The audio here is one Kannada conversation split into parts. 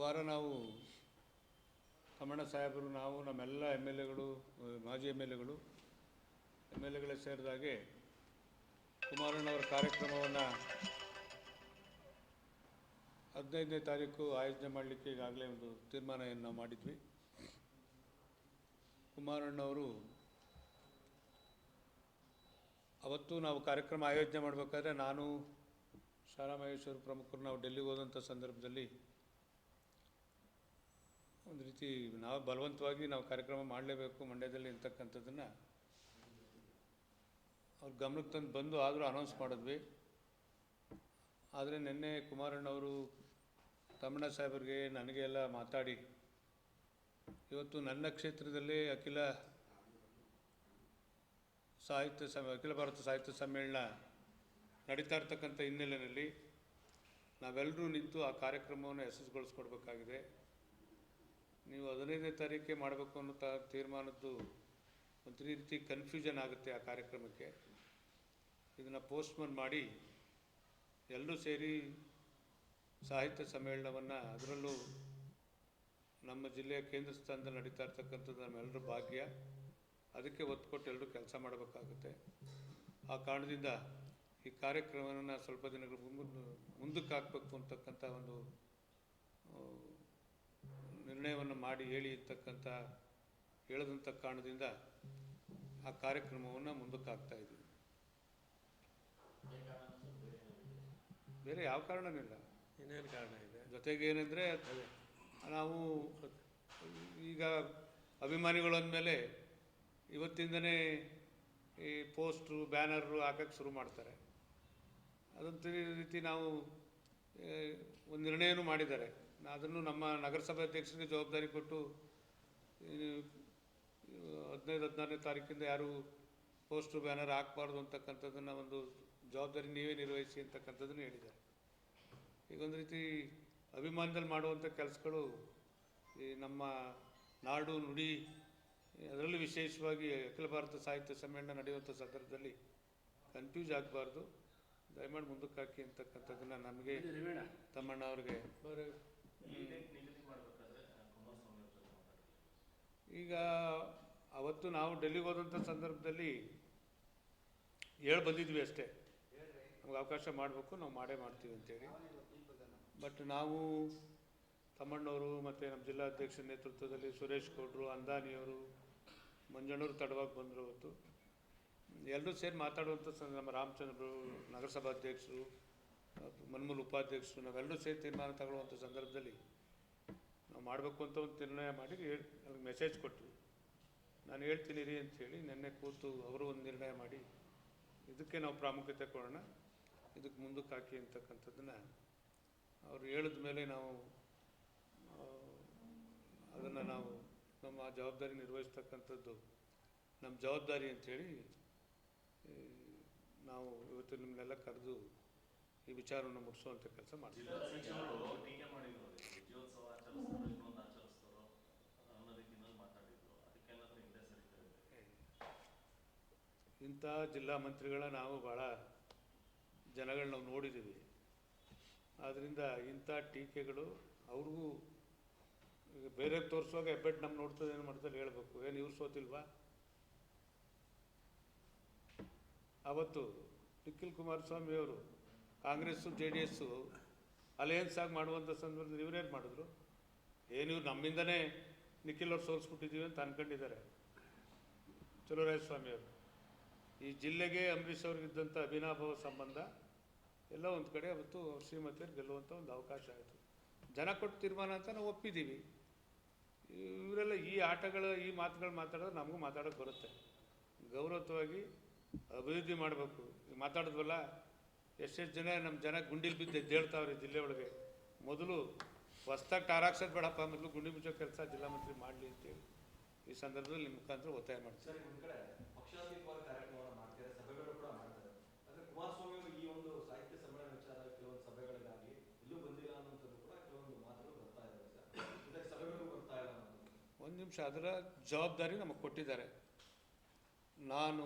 ವಾರ ನಾವು ತಮ್ಮಣ್ಣ ಸಾಹೇಬರು, ನಾವು, ನಮ್ಮೆಲ್ಲ ಎಂ ಎಲ್ ಎಗಳು, ಮಾಜಿ ಎಂ ಎಲ್ ಎಗಳು, ಎಂ ಎಲ್ ಎಗಳೇ ಸೇರಿದಾಗೆ ಕುಮಾರಣ್ಣವರ ಕಾರ್ಯಕ್ರಮವನ್ನು ಹದಿನೈದನೇ ತಾರೀಕು ಆಯೋಜನೆ ಮಾಡಲಿಕ್ಕೆ ಈಗಾಗಲೇ ಒಂದು ತೀರ್ಮಾನವನ್ನು ನಾವು ಮಾಡಿದ್ವಿ. ಕುಮಾರಣ್ಣವರು ಅವತ್ತು ನಾವು ಕಾರ್ಯಕ್ರಮ ಆಯೋಜನೆ ಮಾಡಬೇಕಾದ್ರೆ ನಾನು ಶಾಲಾ ಮಹೇಶ್ವರ ಪ್ರಮುಖರು ನಾವು ಡೆಲ್ಲಿಗೆ ಹೋದಂಥ ಸಂದರ್ಭದಲ್ಲಿ ಒಂದು ರೀತಿ ನಾವು ಬಲವಂತವಾಗಿ ನಾವು ಕಾರ್ಯಕ್ರಮ ಮಾಡಲೇಬೇಕು ಮಂಡ್ಯದಲ್ಲಿ ಇರ್ತಕ್ಕಂಥದ್ದನ್ನು ಅವ್ರ ಗಮನಕ್ಕೆ ತಂದು ಬಂದು ಆದರೂ ಅನೌನ್ಸ್ ಮಾಡಿದ್ವಿ. ಆದರೆ ನಿನ್ನೆ ಕುಮಾರಣ್ಣವರು ತಮ್ಮಣ್ಣ ಸಾಹೇಬರಿಗೆ ನನಗೆ ಎಲ್ಲ ಮಾತಾಡಿ, ಇವತ್ತು ನನ್ನ ಕ್ಷೇತ್ರದಲ್ಲೇ ಅಖಿಲ ಸಾಹಿತ್ಯ ಸಮ, ಅಖಿಲ ಭಾರತ ಸಾಹಿತ್ಯ ಸಮ್ಮೇಳನ ನಡೀತಾ ಇರ್ತಕ್ಕಂಥ ಹಿನ್ನೆಲೆಯಲ್ಲಿ ನಾವೆಲ್ಲರೂ ನಿಂತು ಆ ಕಾರ್ಯಕ್ರಮವನ್ನು ಯಶಸ್ಸುಗೊಳಿಸ್ಕೊಡ್ಬೇಕಾಗಿದೆ ನೀವು ಹದಿನೈದನೇ ತಾರೀಕೆ ಮಾಡಬೇಕು ಅನ್ನೋ ತಾ ತೀರ್ಮಾನದ್ದು ಒಂದು ರೀತಿ ಕನ್ಫ್ಯೂಷನ್ ಆಗುತ್ತೆ ಆ ಕಾರ್ಯಕ್ರಮಕ್ಕೆ. ಇದನ್ನು ಪೋಸ್ಟ್ಪೋನ್ ಮಾಡಿ ಎಲ್ಲರೂ ಸೇರಿ ಸಾಹಿತ್ಯ ಸಮ್ಮೇಳನವನ್ನು ಅದರಲ್ಲೂ ನಮ್ಮ ಜಿಲ್ಲೆಯ ಕೇಂದ್ರ ಸ್ಥಾನದಲ್ಲಿ ನಡೀತಾ ಇರ್ತಕ್ಕಂಥದ್ದು ನಮ್ಮೆಲ್ಲರ ಭಾಗ್ಯ. ಅದಕ್ಕೆ ಒತ್ತು ಕೊಟ್ಟು ಎಲ್ಲರೂ ಕೆಲಸ ಮಾಡಬೇಕಾಗುತ್ತೆ. ಆ ಕಾರಣದಿಂದ ಈ ಕಾರ್ಯಕ್ರಮವನ್ನು ಸ್ವಲ್ಪ ದಿನಗಳ ಮುಂದೆ ಮುಂದಕ್ಕೆ ಹಾಕಬೇಕು ಅಂತಕ್ಕಂಥ ಒಂದು ಮಾಡಿ ಹೇಳಿ ಅಂತಕ್ಕಂಥ ಹೇಳದಂಥ ಕಾರಣದಿಂದ ಆ ಕಾರ್ಯಕ್ರಮವನ್ನು ಮುಂದಕ್ಕೆ ಹಾಕ್ತಾ ಇದ್ದೀವಿ ಬೇರೆ ಯಾವ ಕಾರಣನಿಲ್ಲ ಇನ್ನೇನು ಏನೇನು ಕಾರಣ ಇದೆ? ಜೊತೆಗೆ ಏನಂದರೆ ನಾವು ಈಗ ಅಭಿಮಾನಿಗಳು ಅಂದಮೇಲೆ ಇವತ್ತಿಂದನೇ ಈ ಪೋಸ್ಟ್ರು ಬ್ಯಾನರು ಹಾಕಕ್ಕೆ ಶುರು ಮಾಡ್ತಾರೆ. ಅದೊಂದು ರೀತಿ ನಾವು ಒಂದು ನಿರ್ಣಯನೂ ಮಾಡಿದ್ದಾರೆ. ಅದನ್ನು ನಮ್ಮ ನಗರಸಭೆ ಅಧ್ಯಕ್ಷರಿಗೆ ಜವಾಬ್ದಾರಿ ಕೊಟ್ಟು ಹದಿನೈದು ಹದಿನಾರನೇ ತಾರೀಕಿಂದ ಯಾರು ಪೋಸ್ಟರ್ ಬ್ಯಾನರ್ ಹಾಕಬಾರ್ದು ಅಂತಕ್ಕಂಥದ್ದನ್ನು ಒಂದು ಜವಾಬ್ದಾರಿ ನೀವೇ ನಿರ್ವಹಿಸಿ ಅಂತಕ್ಕಂಥದ್ದನ್ನು ಹೇಳಿದ್ದಾರೆ. ಈಗ ಒಂದು ರೀತಿ ಅಭಿಮಾನದಲ್ಲಿ ಮಾಡುವಂಥ ಕೆಲಸಗಳು ಈ ನಮ್ಮ ನಾಡು ನುಡಿ ಅದರಲ್ಲೂ ವಿಶೇಷವಾಗಿ ಅಖಿಲ ಭಾರತ ಸಾಹಿತ್ಯ ಸಮ್ಮೇಳನ ನಡೆಯುವಂಥ ಸಂದರ್ಭದಲ್ಲಿ ಕನ್ಫ್ಯೂಸ್ ಆಗಬಾರ್ದು. ದಯಮಾಡಿ ಮುಂದಕ್ಕೆ ಹಾಕಿ ಅಂತಕ್ಕಂಥದ್ದನ್ನು ನಮಗೆ ತಮ್ಮಣ್ಣ ಅವ್ರಿಗೆ ಈಗ ಅವತ್ತು ನಾವು ಡೆಲ್ಲಿಗೆ ಹೋದಂಥ ಸಂದರ್ಭದಲ್ಲಿ ಹೇಳಿ ಬಂದಿದ್ವಿ ಅಷ್ಟೇ. ನಮ್ಗೆ ಅವಕಾಶ ಮಾಡಬೇಕು, ನಾವು ಮಾಡೇ ಮಾಡ್ತೀವಿ ಅಂತೇಳಿ. ಬಟ್ ನಾವು ತಮ್ಮಣ್ಣವರು ಮತ್ತು ನಮ್ಮ ಜಿಲ್ಲಾಧ್ಯಕ್ಷರ ನೇತೃತ್ವದಲ್ಲಿ ಸುರೇಶ್ ಗೌಡ್ರು ಅಂದಾನಿಯವರು ಮಂಜಣ್ಣವರು ತಡವಾಗಿ ಬಂದರು ಅವತ್ತು. ಎಲ್ಲರೂ ಸೇರಿ ಮಾತಾಡುವಂಥ ನಮ್ಮ ರಾಮಚಂದ್ರರು ನಗರಸಭಾಧ್ಯಕ್ಷರು ಮನ್ಮೂಲ್ ಉಪಾಧ್ಯಕ್ಷರು ನಾವೆಲ್ಲರೂ ಸೇರಿ ತೀರ್ಮಾನ ತಗೊಳ್ಳುವಂಥ ಸಂದರ್ಭದಲ್ಲಿ ನಾವು ಮಾಡಬೇಕು ಅಂತ ಒಂದು ನಿರ್ಣಯ ಮಾಡಿ ಹೇಳಿ ನನಗೆ ಮೆಸೇಜ್ ಕೊಟ್ಟರು ನಾನು ಹೇಳ್ತೀನಿ ರೀ ಅಂಥೇಳಿ ನಿನ್ನೆ ಕೂತು ಅವರು ಒಂದು ನಿರ್ಣಯ ಮಾಡಿ, ಇದಕ್ಕೆ ನಾವು ಪ್ರಾಮುಖ್ಯತೆ ಕೊಡೋಣ, ಇದಕ್ಕೆ ಮುಂದಕ್ಕೆ ಹಾಕಿ ಅಂತಕ್ಕಂಥದ್ದನ್ನು ಅವರು ಹೇಳಿದ ಮೇಲೆ ನಾವು ಅದನ್ನು ನಾವು ನಮ್ಮ ಜವಾಬ್ದಾರಿ ನಿರ್ವಹಿಸ್ತಕ್ಕಂಥದ್ದು ನಮ್ಮ ಜವಾಬ್ದಾರಿ ಅಂಥೇಳಿ ನಾವು ಇವತ್ತು ನಿಮ್ಮನ್ನೆಲ್ಲ ಕರೆದು ಈ ವಿಚಾರವನ್ನು ಮುಟ್ಟಿಸುವಂಥ ಕೆಲಸ ಮಾಡ್ತೀವಿ. ಇಂಥ ಜಿಲ್ಲಾ ಮಂತ್ರಿಗಳ ನಾವು ಭಾಳ ಜನಗಳನ್ನ ನಾವು ನೋಡಿದ್ದೀವಿ ಆದ್ದರಿಂದ ಇಂಥ ಟೀಕೆಗಳು ಅವ್ರಿಗೂ ಈಗ ಬೇರೆ ತೋರಿಸುವಾಗ ಎಬ್ಬೆಟ್ ನಮ್ಮ ನೋಡ್ತದೆ ಏನು ಮಾಡ್ತಾರೆ ಹೇಳ್ಬೇಕು. ಏನು ಇವ್ರು ಸೋತಿಲ್ವಾ? ಅವತ್ತು ನಿಖಿಲ್ ಕುಮಾರಸ್ವಾಮಿ ಅವರು Congress, J D S alliance ಆಗಿ ಮಾಡುವಂಥ ಸಂದರ್ಭದಲ್ಲಿ ಇವರೇನು ಮಾಡಿದ್ರು? ಏನು ಇವ್ರು ನಮ್ಮಿಂದನೇ ನಿಖಿಲ್ ಅವ್ರು ಸೋಲಿಸ್ಬಿಟ್ಟಿದ್ದೀವಿ ಅಂತ ಅನ್ಕೊಂಡಿದ್ದಾರೆ. ಅವರು. ಈ ಜಿಲ್ಲೆಗೆ ಅಂಬರೀಷ್ ಅವ್ರಿಗಿದ್ದಂಥ ಅಭಿನಾಭಾವ ಸಂಬಂಧ ಎಲ್ಲ ಒಂದು ಕಡೆ ಅವತ್ತು ಅವ್ರ ಶ್ರೀಮತಿಯರು ಗೆಲ್ಲುವಂಥ ಒಂದು ಅವಕಾಶ ಆಯಿತು. ಜನ ಕೊಟ್ಟು ತೀರ್ಮಾನ ಅಂತ ನಾವು ಒಪ್ಪಿದ್ದೀವಿ ಇವರೆಲ್ಲ ಈ ಆಟಗಳ, ಈ ಮಾತುಗಳು ಮಾತಾಡಿದ್ರೆ ನಮಗೂ ಮಾತಾಡೋಕ್ಕೆ ಬರುತ್ತೆ. ಗೌರವತ್ವವಾಗಿ ಅಭಿವೃದ್ಧಿ ಮಾಡಬೇಕು. ಮಾತಾಡಿದ್ವಲ್ಲ? ಎಷ್ಟೆಷ್ಟು ಜನ ನಮ್ಮ ಜನ ಗುಂಡಿಲ್ ಬಿದ್ದು ಎದ್ದೇಳ್ತಾವ್ರಿ ಜಿಲ್ಲೆ ಒಳಗೆ. ಮೊದಲು ಹೊಸ್ದಾಗಿ ಟಾರಾಕ್ಸೋದು ಬೇಡಪ್ಪ ಮೊದಲು ಗುಂಡಿ ಮುಚ್ಚೋ ಕೆಲಸ ಜಿಲ್ಲಾ ಮಂತ್ರಿ ಮಾಡಲಿ ಅಂತೇಳಿ. ಈ ಸಂದರ್ಭದಲ್ಲಿ ನಿಮ್ಮ ಮುಖಾಂತರ ಒತ್ತಾಯ ಮಾಡ್ತೀವಿ ಒಂದು ನಿಮಿಷ ಅದರ ಜವಾಬ್ದಾರಿ ನಮಗೆ ಕೊಟ್ಟಿದ್ದಾರೆ. ನಾನು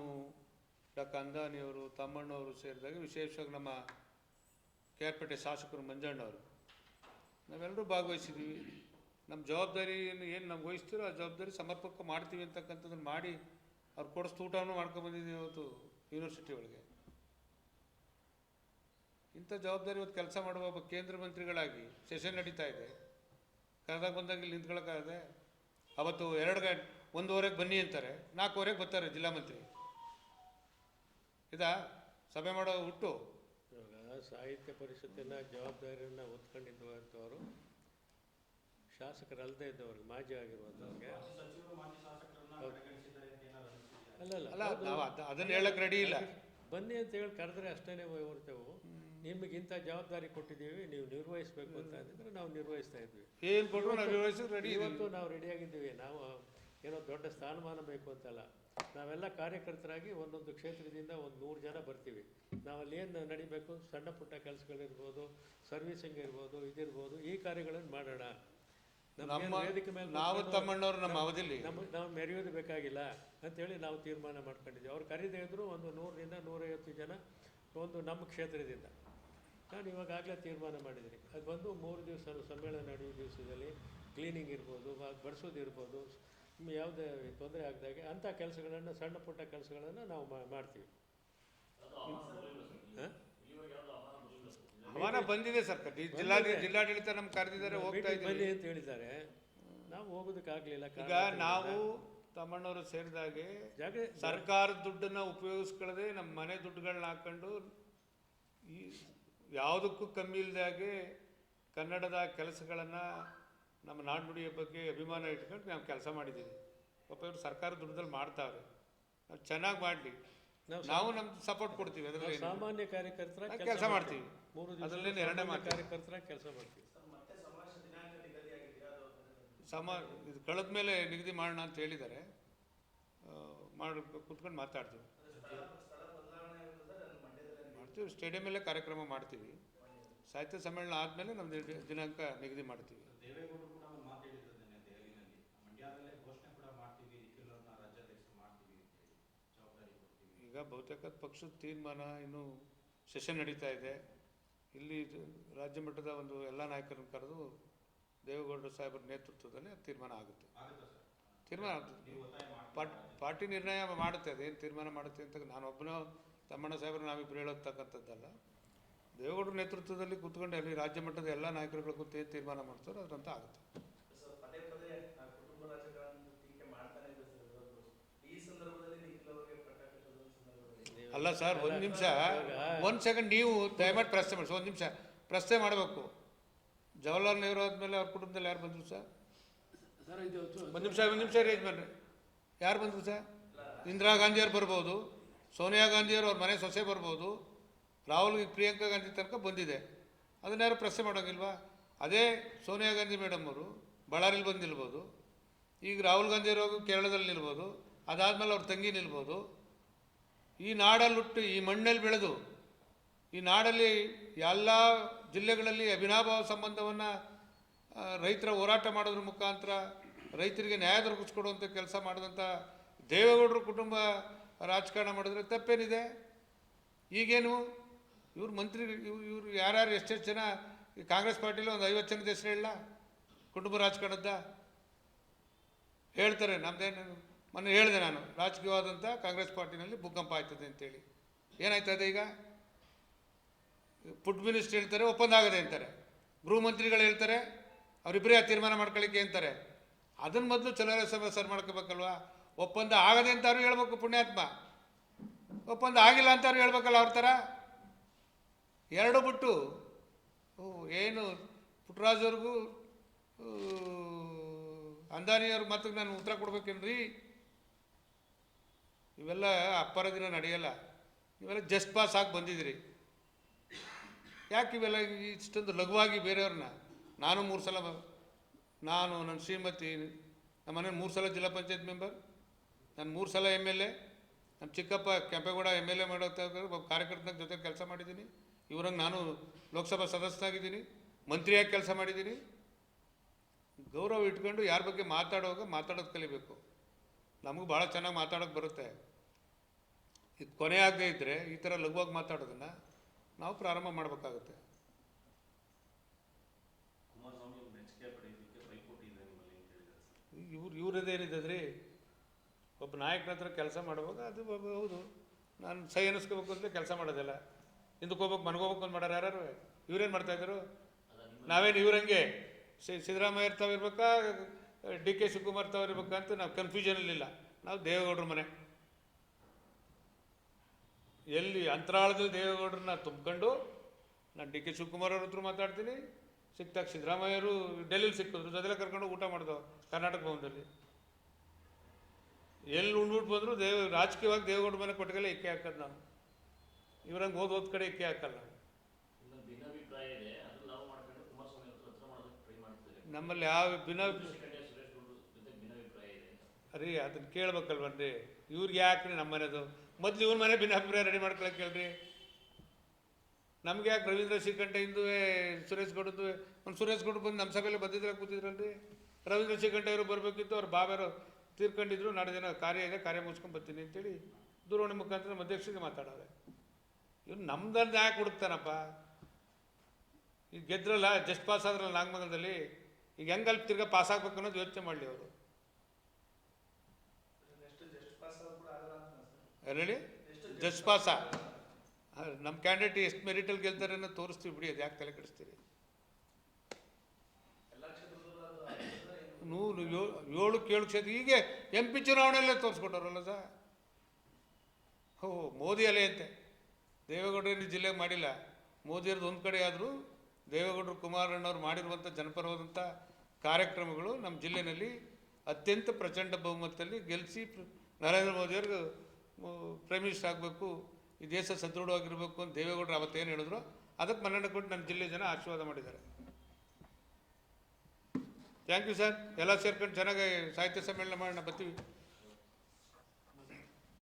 ಡಾಕ್ಟರ್ ಅಂದಾನಿಯವರು ತಮ್ಮಣ್ಣವರು ಸೇರಿದಾಗ ವಿಶೇಷವಾಗಿ ನಮ್ಮ ಕೆ ಆರ್ ಪೇಟೆ ಶಾಸಕರು ಮಂಜಣ್ಣವರು. ನಾವೆಲ್ಲರೂ ಭಾಗವಹಿಸಿದ್ದೀವಿ. ನಮ್ಮ ಜವಾಬ್ದಾರಿಯನ್ನು ಏನು ನಮ್ಗೆ ವಹಿಸ್ತೀರೋ ಆ ಜವಾಬ್ದಾರಿ ಸಮರ್ಪಕ ಮಾಡ್ತೀವಿ ಅಂತಕ್ಕಂಥದ್ದನ್ನು ಮಾಡಿ ಅವ್ರು ಕೊಡಿಸ್ತು ಊಟವನ್ನು ಮಾಡ್ಕೊಂಬಂದಿದ್ದೀವಿ ಇವತ್ತು ಯೂನಿವರ್ಸಿಟಿ ಒಳಗೆ. ಇಂಥ ಜವಾಬ್ದಾರಿ ಇವತ್ತು ಕೆಲಸ ಮಾಡುವ ಒಬ್ಬ ಕೇಂದ್ರ ಮಂತ್ರಿಗಳಾಗಿ ಸೆಷನ್ ನಡೀತಾ ಇದೆ. ಕರೆದಾಗ ಬಂದಾಗ ಇಲ್ಲಿ ನಿಂತ್ಕೊಳ್ಳೋಕ್ಕಾಗದೆ ಅವತ್ತು ಎರಡು ಗಂಟೆ, ಒಂದೂವರೆಗೆ ಬನ್ನಿ ಅಂತಾರೆ. ನಾಲ್ಕೂವರೆಗೆ ಬರ್ತಾರೆ ಜಿಲ್ಲಾ ಮಂತ್ರಿ. ಇದಾ? ಸಭೆ ಮಾಡೋ ಹುಟ್ಟು? ಇವಾಗ ಸಾಹಿತ್ಯ ಪರಿಷತ್ತಿನ ಜವಾಬ್ದಾರಿಯನ್ನು ಹೊತ್ಕೊಂಡಿದ್ದಂಥವರು ಶಾಸಕರಲ್ಲದೆ ಇದ್ದವ್ರಿಗೆ ಮಾಜಿ ಆಗಿರುವಂಥವ್ರಿಗೆ. ಅಲ್ಲ ಅಲ್ಲ. ನಾವು ಅದ ಅದನ್ನು ಹೇಳಕ್ಕೆ ರೆಡಿ ಇಲ್ಲ. ಬನ್ನಿ ಅಂತ ಹೇಳಿ ಕರೆದ್ರೆ ಅಷ್ಟೇನೆ ಹೊರತೇವು ನಿಮಗೆ ಇಂಥ ಜವಾಬ್ದಾರಿ ಕೊಟ್ಟಿದ್ದೀವಿ ನೀವು ನಿರ್ವಹಿಸಬೇಕು ಅಂತ ಅಂದಿದ್ರೆ ನಾವು ನಿರ್ವಹಿಸ್ತಾ ಇದ್ವಿ. ಏನು ಕೊಟ್ಟರು ನಾವು ರೆಡಿ ಇವತ್ತು ನಾವು ರೆಡಿಯಾಗಿದ್ದೀವಿ ನಾವು ಏನೋ ದೊಡ್ಡ ಸ್ಥಾನಮಾನ ಬೇಕು ಅಂತಲ್ಲ. ನಾವೆಲ್ಲ ಕಾರ್ಯಕರ್ತರಾಗಿ ಒಂದೊಂದು ಕ್ಷೇತ್ರದಿಂದ ಒಂದು ನೂರು ಜನ ಬರ್ತೀವಿ. ನಾವಲ್ಲಿ ಏನು ನಡಿಬೇಕು? ಸಣ್ಣ ಪುಟ್ಟ ಕೆಲಸಗಳಿರ್ಬೋದು ಸರ್ವಿಸಿಂಗ್ ಇರ್ಬೋದು ಇದಿರ್ಬೋದು ಈ ಕಾರ್ಯಗಳನ್ನು ಮಾಡೋಣ. ನಮ್ಮ ವೇದಿಕೆ ಮೇಲೆ ನಾವು ತಮ್ಮಣ್ಣವ್ರು ನಮ್ಮ ಅವಧಿಲಿ. ನಮ್ಮ ನಾವು ಮೆರೆಯೋದು ಬೇಕಾಗಿಲ್ಲ ಅಂತೇಳಿ ನಾವು ತೀರ್ಮಾನ ಮಾಡ್ಕೊಂಡಿದ್ದೀವಿ. ಅವ್ರು ಕರೀದೇ ಇದ್ರು ಒಂದು ನೂರರಿಂದ ನೂರೈವತ್ತು ಜನ ಒಂದು ನಮ್ಮ ಕ್ಷೇತ್ರದಿಂದ. ನಾನು ಇವಾಗಾಗಲೇ ತೀರ್ಮಾನ ಮಾಡಿದ್ದೀನಿ. ಅದು ಬಂದು ಮೂರು ದಿವಸ ಸಮ್ಮೇಳನ ನಡೆಯುವ ದಿವಸದಲ್ಲಿ ಕ್ಲೀನಿಂಗ್ ಇರ್ಬೋದು ಬಡಿಸೋದು ಇರ್ಬೋದು ಯಾವುದೇ ತೊಂದರೆ ಆಗದಾಗೆ ಅಂಥ ಕೆಲಸಗಳನ್ನು ಸಣ್ಣ ಪುಟ್ಟ ಕೆಲಸಗಳನ್ನು ನಾವು ಮಾಡ್ತೀವಿ. ಹವಾನ ಬಂದಿದೆ ಸರ್. ಜಿಲ್ಲಾಡಳಿತ ನಮ್ಮ ಕರೆದಿದ್ದಾರೆ ಹೋಗ್ತಾ ಇದ್ದೀವಿ. ಅಂತ ಹೇಳಿದ್ದಾರೆ. ನಾವು ಹೋಗೋದಕ್ಕಾಗಲಿಲ್ಲ ಈಗ ನಾವು ತಮ್ಮಣ್ಣವರು ಸೇರಿದಾಗೆ ಸರ್ಕಾರದ ದುಡ್ಡನ್ನ ಉಪಯೋಗಿಸ್ಕೊಳ್ಳದೆ ನಮ್ಮ ಮನೆ ದುಡ್ಡುಗಳನ್ನ ಹಾಕೊಂಡು ಈ ಯಾವುದಕ್ಕೂ ಕಮ್ಮಿ ಇಲ್ಲದಾಗೆ ಕನ್ನಡದ ಕೆಲಸಗಳನ್ನು ನಮ್ಮ ನಾಣ್ಣುಡಿಯ ಬಗ್ಗೆ ಅಭಿಮಾನ ಇಟ್ಕೊಂಡು ನಾವು ಕೆಲಸ ಮಾಡಿದ್ದೀವಿ. ಪಾಪ ಇವರು ಸರ್ಕಾರ ದುಡ್ಡದಲ್ಲಿ ಮಾಡ್ತಾವ್ರೆ ನಾವು ಚೆನ್ನಾಗಿ ಮಾಡಲಿ. ನಾವು ನಮ್ಮ ನಮ್ದು ಸಪೋರ್ಟ್ ಕೊಡ್ತೀವಿ. ಅದರಲ್ಲಿ ಸಾಮಾನ್ಯ ಕಾರ್ಯಕರ್ತರ ಕೆಲಸ ಮಾಡ್ತೀವಿ. ಮೂರು ಅದ್ರಲ್ಲೇನು ಎರಡನೇ. ಕಾರ್ಯಕರ್ತರ ಕೆಲಸ ಮಾಡ್ತೀವಿ. ಸಮ ಇದು ಕಳೆದ ಮೇಲೆ ನಿಗದಿ ಮಾಡೋಣ ಅಂತ ಹೇಳಿದ್ದಾರೆ. ಮಾಡಿ ಕುತ್ಕೊಂಡು ಮಾತಾಡ್ತೀವಿ. ಮಾಡ್ತೀವಿ. ಸ್ಟೇಡಿಯಮಲ್ಲೇ ಕಾರ್ಯಕ್ರಮ ಮಾಡ್ತೀವಿ. ಸಾಹಿತ್ಯ ಸಮ್ಮೇಳನ ಆದಮೇಲೆ ನಮ್ಮ ದಿನಾಂಕ ನಿಗದಿ ಮಾಡ್ತೀವಿ. ಈಗ ಬಹುತೇಕ ಪಕ್ಷದ ತೀರ್ಮಾನ ಇನ್ನು ಸೆಷನ್ ನಡೀತಾ ಇದೆ. ಇಲ್ಲಿ ರಾಜ್ಯ ಮಟ್ಟದ ಒಂದು ಎಲ್ಲ ನಾಯಕರನ್ನು ಕರೆದು ದೇವೇಗೌಡರು ಸಾಹೇಬರ ನೇತೃತ್ವದಲ್ಲಿ ತೀರ್ಮಾನ ಆಗುತ್ತೆ. ತೀರ್ಮಾನ ಒತ್ತಾಯ ಪಾರ್ಟಿ ನಿರ್ಣಯ ಮಾಡುತ್ತೆ. ಅದೇನು ತೀರ್ಮಾನ ಮಾಡುತ್ತೆ ಅಂತ ನಾನು ಒಬ್ಬನ ತಮ್ಮಣ್ಣ ಸಾಹೇಬರು ನಾವಿಬ್ಬರು ಹೇಳತಕ್ಕಂಥದ್ದಲ್ಲ ದೇವೇಗೌಡರ ನೇತೃತ್ವದಲ್ಲಿ ಕೂತ್ಕೊಂಡು ಅಲ್ಲಿ ರಾಜ್ಯ ಮಟ್ಟದ ಎಲ್ಲ ನಾಯಕರುಗಳು ಕೂತು ತೀರ್ಮಾನ ಮಾಡ್ತಾರೋ ಅದರಂತ ಆಗುತ್ತೆ. ಸರ್ ಪದೇ ಪದೇ ಕುಟುಂಬ ರಾಜಕಾರಣ ಟೀಕೆ ಮಾಡ್ತಾನೆ ಇದೆ ಈ ಸಂದರ್ಭದಲ್ಲಿ ನಿಖಿಲ್ ಅವರಿಗೆ ಸಂದರ್ಭದಲ್ಲಿ ಅಲ್ಲ ಸರ್ ಒಂದು ನಿಮಿಷ. ಒಂದು ಸೆಕೆಂಡ್ ನೀವು ದಯಮಾಡಿ ಪ್ರಶ್ನೆ ಮಾಡಿ. ಒಂದು ನಿಮಿಷ. ಪ್ರಶ್ನೆ ಮಾಡಬೇಕು. ಜವಾಹರ್ಲಾಲ್ ನೆಹರು ಆದಮೇಲೆ ಅವ್ರ ಕುಟುಂಬದಲ್ಲಿ ಯಾರು ಬಂದರು ಸರ್? ಒಂದು ನಿಮಿಷ ಒಂದು ನಿಮಿಷ ರೇಜ್ ಮಾಡ್ರಿ. ಯಾರು ಬಂದರು ಸರ್? ಇಂದಿರಾ ಗಾಂಧಿಯವ್ರು ಬರ್ಬೋದು. ಸೋನಿಯಾ ಗಾಂಧಿಯವ್ರು ಅವ್ರ ಮನೆ ಸೊಸೆ ಬರ್ಬೋದು. ರಾಹುಲ್ ಪ್ರಿಯಾಂಕಾ ಗಾಂಧಿ ತನಕ ಬಂದಿದೆ. ಅದನ್ನ ಯಾರು ಪ್ರಶ್ನೆ ಮಾಡೋಂಗಿಲ್ವಾ? ಅದೇ ಸೋನಿಯಾ ಗಾಂಧಿ ಮೇಡಮ್ ಅವರು, ಬಳ್ಳಾರಿಲಿ ಬಂದು ನಿಲ್ಬೋದು ಈಗ ರಾಹುಲ್ ಗಾಂಧಿ ಅವರು ಕೇರಳದಲ್ಲಿ ನಿಲ್ಬೋದು. ಅದಾದಮೇಲೆ ಅವ್ರ ತಂಗಿ ನಿಲ್ಬೋದು. ಈ ನಾಡಲ್ಲಿ ಹುಟ್ಟು ಈ ಮಣ್ಣಲ್ಲಿ ಬೆಳೆದು, ಈ ನಾಡಲ್ಲಿ ಎಲ್ಲ ಜಿಲ್ಲೆಗಳಲ್ಲಿ ಅಭಿನಾಭಾವ ಸಂಬಂಧವನ್ನು ರೈತರ ಹೋರಾಟ ಮಾಡೋದ್ರ ಮುಖಾಂತರ ರೈತರಿಗೆ ನ್ಯಾಯ ದೊರಕಿಸ್ಕೊಡುವಂಥ ಕೆಲಸ ಮಾಡಿದಂಥ ದೇವೇಗೌಡರು ಕುಟುಂಬ ರಾಜಕಾರಣ ಮಾಡಿದ್ರೆ ತಪ್ಪೇನಿದೆ. ಈಗೇನು ಇವ್ರು ಮಂತ್ರಿ, ಇವ್ರು ಯಾರ್ಯಾರು ಎಷ್ಟೆಷ್ಟು ಜನ ಈ ಕಾಂಗ್ರೆಸ್ ಪಾರ್ಟಿಲಿ ಒಂದು ಐವತ್ತು ಜನದ ಹೆಸರು ಹೇಳಲ್ಲ ಕುಟುಂಬ ರಾಜಕಾರಣದ ಹೇಳ್ತಾರೆ, ನಮ್ದೇನು, ಮೊನ್ನೆ ಹೇಳಿದೆ ನಾನು ರಾಜಕೀಯವಾದಂಥ ಕಾಂಗ್ರೆಸ್ ಪಾರ್ಟಿನಲ್ಲಿ ಭೂಕಂಪ ಆಯ್ತದೆ ಅಂತೇಳಿ. ಏನಾಯ್ತದೆ ಈಗ? ಫುಡ್ ಮಿನಿಸ್ಟ್ರ್ ಹೇಳ್ತಾರೆ, ಒಪ್ಪಂದ ಆಗದೆ ಅಂತಾರೆ. ಗೃಹ ಮಂತ್ರಿಗಳು ಹೇಳ್ತಾರೆ, ಅವರಿಬ್ಬರೇ ತೀರ್ಮಾನ ಮಾಡ್ಕೊಳ್ಳಿಕ್ಕೆ ಅಂತಾರೆ. ಅದನ್ನ ಮೊದಲು ಚಲೋ ಸಭೆ ಸರ್ ಮಾಡ್ಕೋಬೇಕಲ್ವಾ? ಒಪ್ಪಂದ ಆಗದೆ ಅಂತಾರು ಹೇಳ್ಬೇಕು ಪುಣ್ಯಾತ್ಮ. ಒಪ್ಪಂದ ಆಗಿಲ್ಲ ಅಂತಾರು ಹೇಳ್ಬೇಕಲ್ಲ ಅವ್ರ ಥರ? ಎರಡು ಬಿಟ್ಟು ಏನು? ಪುಟ್ಟರಾಜವ್ರಿಗೂ ಅಂದಾನಿಯವ್ರ ಮಾತಿಗೆ ನಾನು ಉತ್ತರ ಕೊಡ್ಬೇಕೇನ್ರಿ? ಇವೆಲ್ಲ ಅಪ್ಪರ ದಿನ ನಡೆಯಲ್ಲ. ಇವೆಲ್ಲ ಜಸ್ಟ್ ಪಾಸ್ ಆಗಿ ಬಂದಿದ್ದೀರಿ ಯಾಕೆ ಇವೆಲ್ಲ ಇಷ್ಟೊಂದು ಲಘುವಾಗಿ ಬೇರೆಯವ್ರನ್ನ? ನಾನು ಮೂರು ಸಲ ನಾನು, ನನ್ನ ಶ್ರೀಮತಿ, ನಮ್ಮ ಮನೆ ಮೂರು ಸಲ ಜಿಲ್ಲಾ ಪಂಚಾಯತ್ ಮೆಂಬರ್ ನಾನು ಮೂರು ಸಲ ಎಂ ಎಲ್ ಎ, ನಮ್ಮ ಚಿಕ್ಕಪ್ಪ ಕೆಂಪೇಗೌಡ ಎಂ ಎಲ್ ಎ ಮಾಡೋ ಕಾರ್ಯಕರ್ತನ ಜೊತೆ ಕೆಲಸ ಮಾಡಿದ್ದೀನಿ. ಇವರಂಗೆ ನಾನು ಲೋಕಸಭಾ ಸದಸ್ಯನಾಗಿದ್ದೀನಿ ಮಂತ್ರಿಯಾಗಿ ಕೆಲಸ ಮಾಡಿದ್ದೀನಿ. ಗೌರವ ಇಟ್ಕೊಂಡು ಯಾರ ಬಗ್ಗೆ ಮಾತಾಡೋವಾಗ ಮಾತಾಡೋದು ಕಲಿಬೇಕು. ನಮಗೂ ಭಾಳ ಚೆನ್ನಾಗಿ ಮಾತಾಡೋಕೆ ಬರುತ್ತೆ. ಇದು ಕೊನೆ ಆಗದೆ ಇದ್ದರೆ ಈ ಥರ ಲಘುವಾಗಿ ಮಾತಾಡೋದನ್ನು ನಾವು ಪ್ರಾರಂಭ ಮಾಡಬೇಕಾಗುತ್ತೆ. ಇವ್ರು ಇವ್ರದ್ದೇನಿದ್ರಿ ಒಬ್ಬ ನಾಯಕನ ಹತ್ರ ಕೆಲಸ ಮಾಡುವಾಗ ಅದು ಹೌದು ನಾನು ಸೈ ಅನ್ನಿಸ್ಕೋಬೇಕು ಅಂದರೆ ಕೆಲಸ ಮಾಡೋದಿಲ್ಲ. ಹಿಂದಕ್ಕೆ ಹೋಗ್ಬೇಕು ಮನ್ಗೋಬೇಕು ಅಂತ ಮಾಡ್ಯಾರ ಯಾರು ಇವ್ರೇನು ಮಾಡ್ತಾಯಿದ್ರು ನಾವೇನು ಇವ್ರಂಗೆ ಸಿದ್ದರಾಮಯ್ಯ ತಾವಿರ್ಬೇಕಾ ಡಿ ಕೆ ಶಿವಕುಮಾರ್ ತಾವಿರ್ಬೇಕಾ ಅಂತ ನಾವು ಇಲ್ಲ. ನಾವು ದೇವೇಗೌಡ್ರ ಮನೆ. ಎಲ್ಲಿ ಅಂತರಾಳದಲ್ಲಿ ದೇವೇಗೌಡರನ್ನ ತುಂಬ್ಕೊಂಡು ನಾನು ಡಿ ಕೆ ಶಿವಕುಮಾರ್ ಅವ್ರ ಹತ್ರ ಮಾತಾಡ್ತೀನಿ. ಸಿಕ್ತಾಗ ಸಿದ್ದರಾಮಯ್ಯರು ಡೆಲ್ಲಿಲಿ ಸಿಕ್ಕಿದ್ರು, ಜೊತೆಲೆ ಕರ್ಕೊಂಡು ಊಟ ಮಾಡ್ದೋ ಕರ್ನಾಟಕ ಭವನದಲ್ಲಿ. ಎಲ್ಲಿ ಉಂಡ್ಬಿಟ್ಟು ಬಂದರೂ ದೇವ ರಾಜಕೀಯವಾಗಿ ದೇವೇಗೌಡ ಮನೆ ಕೊಟ್ಟಿಗೆಲ್ಲ ಇಕ್ಕೆ ಹಾಕೋದು ನಾವು. ಇವ್ರಂಗೆ ಓದ್ ಓದ್ ಕಡೆ ಇಕ್ಕೆ ಹಾಕಲ್ಲ. ನಮ್ಮಲ್ಲಿ ಯಾವ ಭಿನ್ನ ಶಿಖಂಡಿಯ ಸುರೇಶ್ ಗೌಡ್ರ ಜೊತೆ ಭಿನ್ನಾಭಿಪ್ರಾಯ ಇದೆ ಅಂತ. ರೀ ಅದನ್ನ ಕೇಳ್ಬೇಕಲ್ವನ್ರಿ ಇವ್ರಿಗೆ ಯಾಕ್ರಿ ನಮ್ಮ ಮನೆದು? ಮೊದ್ಲು ಇವ್ರ ಮನೆ ಭಿನ್ನಾಭಿಪ್ರಾಯ ರೆಡಿ ಮಾಡ್ಕೊಳಕ್ಕೆ ಹೇಳ್ರಿ ನಮ್ಗೆ ಯಾಕೆ ರವೀಂದ್ರ ಶ್ರೀಕಂಠ ಹಿಂದೂ ಸುರೇಶ್ ಗೌಡದ್ದು ಒಂದು ಸುರೇಶ್ ಗೌಡ ಬಂದು ನಮ್ಮ ಸಭೆಯಲ್ಲಿ ಬಂದಿದ್ರೆ ಕೂತಿದ್ರಲ್ರಿ? ರವೀಂದ್ರ ಶ್ರೀಕಂಠ ಇವರು ಬರಬೇಕಿತ್ತು ಅವ್ರು ಬಾಬಾರು ತೀರ್ಕೊಂಡಿದ್ರು ನಾಳೆ ದಿನ ಕಾರ್ಯ ಇದೆ ಕಾರ್ಯ ಮುಗಿಸ್ಕೊಂಡು ಬರ್ತೀನಿ ಅಂತೇಳಿ ದೂರವಾಣಿ ಮುಖಾಂತರ ಅಧ್ಯಕ್ಷರಿಗೆ ಮಾತಾಡೋರೆ ಇವ್ನು ನಮ್ದನ್ನು ಯಾಕೆ ಹುಡುಕ್ತಾನಪ್ಪ. ಈಗ ಗೆದ್ರಲ್ಲ ಜಸ್ಟ್ ಪಾಸ್ ಆದ್ರಲ್ಲ ನಾಗಮಂಗಲದಲ್ಲಿ ಈಗ ಹೆಂಗಲ್ಲಿ ತಿರ್ಗಾ ಪಾಸ್ ಆಗ್ಬೇಕು ಅನ್ನೋದು ಯೋಚನೆ ಮಾಡಲಿ ಅವರು. ಹೇಳಿ ಜಸ್ಟ್ ಪಾಸ ನಮ್ಮ ಕ್ಯಾಂಡಿಡೇಟ್ ಎಷ್ಟು ಮೆರಿಟಲ್ಲಿ ಗೆಲ್ತಾರೆ ಅನ್ನೋ ತೋರಿಸ್ತೀವಿ ಬಿಡಿ ಅದು ಯಾಕೆ ತಲೆ ಕೆಡಿಸ್ತೀರಿ ನೂರು ಏಳು ಏಳು ಕೇಳು ಕ್ಷೇತ್ರ ಹೀಗೆ ಎಂ ಪಿ ಚುನಾವಣೆಯಲ್ಲೇ ತೋರಿಸ್ಕೊಟ್ಟವ್ರಲ್ಲ ಸರ್. ಹೋ ಮೋದಿ ಅಲೆ ಅಂತೆ. ದೇವೇಗೌಡರು ಜಿಲ್ಲೆಗೆ ಮಾಡಿಲ್ಲ. ಮೋದಿಯವ್ರದ್ದು ಒಂದು ಕಡೆ ಆದರೂ ದೇವೇಗೌಡರು ಕುಮಾರಣ್ಣವ್ರು ಮಾಡಿರುವಂಥ ಜನಪರವಾದಂಥ ಕಾರ್ಯಕ್ರಮಗಳು ನಮ್ಮ ಜಿಲ್ಲೆಯಲ್ಲಿ ಅತ್ಯಂತ ಪ್ರಚಂಡ ಬಹುಮತದಲ್ಲಿ ಗೆಲ್ಲಿಸಿ ನರೇಂದ್ರ ಮೋದಿಯವ್ರಿಗೆ ಪ್ರೈಮ್ ಮಿನಿಸ್ಟರ್ ಆಗಬೇಕು, ಈ ದೇಶ ಸದೃಢವಾಗಿರಬೇಕು ಅಂತ ದೇವೇಗೌಡರು ಅವತ್ತೇನು ಹೇಳಿದ್ರು. ಅದಕ್ಕೆ ಮನ್ನಣೆ ಕೊಟ್ಟು ನಮ್ಮ ಜಿಲ್ಲೆ ಜನ ಆಶೀರ್ವಾದ ಮಾಡಿದ್ದಾರೆ. ಥ್ಯಾಂಕ್ ಯು ಸರ್ ಎಲ್ಲ ಸೇರ್ಕೊಂಡು ಚೆನ್ನಾಗಿ ಸಾಹಿತ್ಯ ಸಮ್ಮೇಳನ ಮಾಡೋಣ, ಬರ್ತೀವಿ.